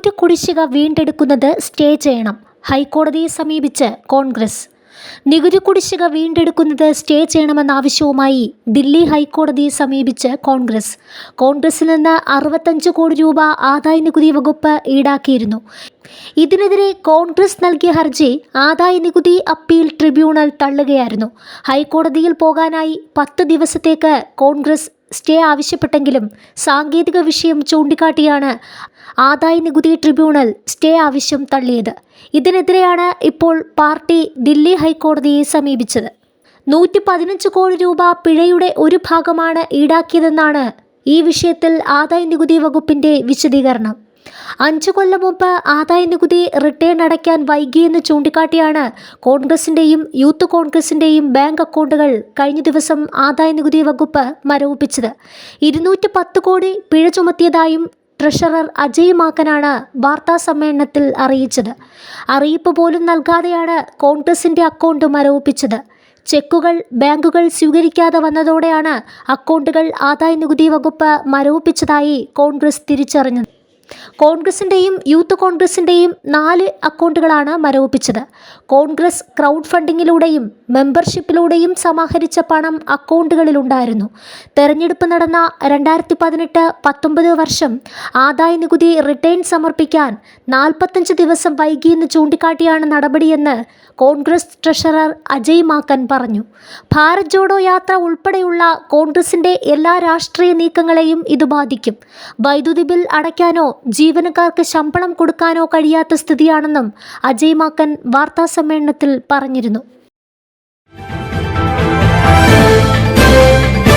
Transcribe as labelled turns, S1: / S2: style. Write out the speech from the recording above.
S1: നികുതി കുടിശ്ശിക വീണ്ടെടുക്കുന്നത് സ്റ്റേ ചെയ്യണം ഹൈക്കോടതിയെ സമീപിച്ച് കോൺഗ്രസ്. നികുതി കുടിശ്ശിക വീണ്ടെടുക്കുന്നത് സ്റ്റേ ചെയ്യണമെന്ന ആവശ്യവുമായി ദില്ലി ഹൈക്കോടതിയെ സമീപിച്ച് കോൺഗ്രസ്. കോൺഗ്രസിൽ നിന്ന് അറുപത്തഞ്ച് കോടി രൂപ ആദായ നികുതി വകുപ്പ് ഈടാക്കിയിരുന്നു. ഇതിനെതിരെ കോൺഗ്രസ് നൽകിയ ഹർജി ആദായ നികുതി അപ്പീൽ ട്രിബ്യൂണൽ തള്ളുകയായിരുന്നു. ഹൈക്കോടതിയിൽ പോകാനായി പത്ത് ദിവസത്തേക്ക് കോൺഗ്രസ് സ്റ്റേ ആവശ്യപ്പെട്ടെങ്കിലും സാങ്കേതിക വിഷയം ചൂണ്ടിക്കാട്ടിയാണ് ആദായ നികുതി ട്രിബ്യൂണൽ സ്റ്റേ ആവശ്യം തള്ളിയത്. ഇതിനെതിരെയാണ് ഇപ്പോൾ പാർട്ടി ദില്ലി ഹൈക്കോടതിയെ സമീപിച്ചത്. നൂറ്റി പതിനഞ്ച് കോടി രൂപ പിഴയുടെ ഒരു ഭാഗമാണ് ഈടാക്കിയതെന്നാണ് ഈ വിഷയത്തിൽ ആദായ നികുതി വകുപ്പിന്റെ വിശദീകരണം. അഞ്ചു കൊല്ലം മുമ്പ് ആദായ നികുതി റിട്ടേൺ അടയ്ക്കാൻ വൈകിയെന്ന് ചൂണ്ടിക്കാട്ടിയാണ് കോൺഗ്രസിന്റെയും യൂത്ത് കോൺഗ്രസിന്റെയും ബാങ്ക് അക്കൗണ്ടുകൾ കഴിഞ്ഞ ദിവസം ആദായ നികുതി വകുപ്പ് മരവിപ്പിച്ചത്. ഇരുന്നൂറ്റി പത്ത് കോടി പിഴ ചുമത്തിയതായും ട്രഷറർ അജയ് മാക്കനാണ് വാർത്താ സമ്മേളനത്തിൽ അറിയിച്ചത്. അറിയിപ്പ് പോലും നൽകാതെയാണ് കോൺഗ്രസിന്റെ അക്കൗണ്ട് മരവിപ്പിച്ചത്. ചെക്കുകൾ ബാങ്കുകൾ സ്വീകരിക്കാതെ വന്നതോടെയാണ് അക്കൗണ്ടുകൾ ആദായ നികുതി വകുപ്പ് മരവിപ്പിച്ചതായി കോൺഗ്രസ് തിരിച്ചറിഞ്ഞത്. കോൺഗ്രസിന്റെയും യൂത്ത് കോൺഗ്രസിന്റെയും നാല് അക്കൗണ്ടുകളാണ് മരവിപ്പിച്ചത്. കോൺഗ്രസ് ക്രൗഡ് ഫണ്ടിങ്ങിലൂടെയും മെമ്പർഷിപ്പിലൂടെയും സമാഹരിച്ച പണം അക്കൗണ്ടുകളിലുണ്ടായിരുന്നു. തെരഞ്ഞെടുപ്പ് നടന്ന രണ്ടായിരത്തി പതിനെട്ട് പത്തൊമ്പത് വർഷം ആദായ നികുതി റിട്ടേൺ സമർപ്പിക്കാൻ നാൽപ്പത്തഞ്ച് ദിവസം വൈകിയെന്ന് ചൂണ്ടിക്കാട്ടിയാണ് നടപടിയെന്ന് കോൺഗ്രസ് ട്രഷറർ അജയ് മാക്കൻ പറഞ്ഞു. ഭാരത് ജോഡോ യാത്ര ഉൾപ്പെടെയുള്ള കോൺഗ്രസിന്റെ എല്ലാ രാഷ്ട്രീയ നീക്കങ്ങളെയും ഇത് ബാധിക്കും. വൈദ്യുതി ബിൽ അടയ്ക്കാനോ ജീവനക്കാർക്ക് ശമ്പളം കൊടുക്കാനോ കഴിയാത്ത സ്ഥിതിയാണെന്നും അജയ് മാക്കൻ വാർത്താസമ്മേളനത്തിൽ പറഞ്ഞിരുന്നു